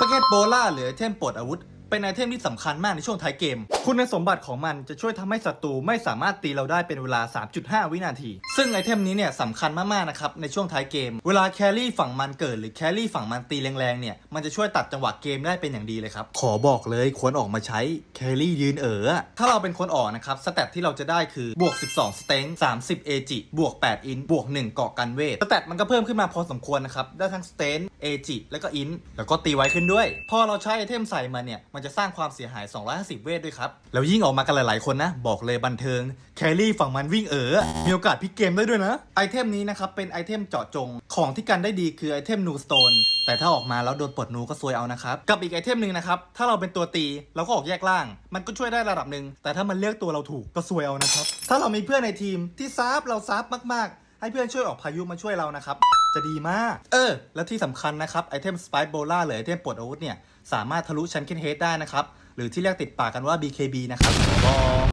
ปาเกตโบล่าหรือไอเทมปลดอาวุธ เป็นไอเทมที่สำคัญมากในช่วงท้ายเกมคุณสมบัติของมันจะช่วยทำให้ศัตรูไม่สามารถตีเราได้เป็นเวลา 3.5 วินาที ซึ่งไอเทมนี้เนี่ยสำคัญมากๆนะครับในช่วงท้ายเกม เวลาแครี่ฝั่งมันเกิดหรือแครี่ฝั่งมันตีแรงๆเนี่ยมันจะช่วยตัดจังหวะเกมได้เป็นอย่างดีเลยครับ ขอบอกเลยควรออกมาใช้แครี่ยืนเอ๋อถ้าเราเป็นคนออกนะครับสเตตที่เราจะได้คือบวก 12 สเต็ง30 เอจิบวก 8 อินบวก 1 เกาะกันเวทสเตตมันก็เพิ่มขึ้นมาพอสมควรนะครับได้ทั้งสเตนเอจิแล้วก็อินแล้วก็ตีไวขึ้นด้วย พอเราใช้ไอเทมใส่มาเนี่ยมันจะสร้างความเสียหาย 250 เวทด้วยครับแล้วยิ่งออกมากันหลายๆคนนะ บอกเลยบันเทิง แครี่ฝั่งมันวิ่งเอ๋อมีโอกาสพลิกเกมได้ด้วยนะ ไอเทมนี้นะครับ เป็นไอเทมเจาะจง ของที่กันได้ดีคือไอเทมนูสโตนแต่ถ้าออกมาแล้วโดนปลดนูก็ซวยเอานะครับ กับอีกไอเทมหนึ่งนะครับ ถ้าเราเป็นตัวตีเราก็ออกแยกล่าง มันก็ช่วยได้ระดับหนึ่งแต่ถ้ามันเลือกตัวเราถูกก็ซวยเอานะครับถ้าเรามีเพื่อนในทีมที่ซับเราซับมากๆ ให้เพื่อนช่วยออกพายุมาช่วยเรานะครับ จะดีมาก เออ และที่สำคัญนะครับ ไอเทมสไปโบล่าหรือไอเทมปลดอาวุธเนี่ย สามารถทะลุชั้นเคนเฮดได้นะครับ หรือที่เรียกติดปากกันว่า BKB นะครับ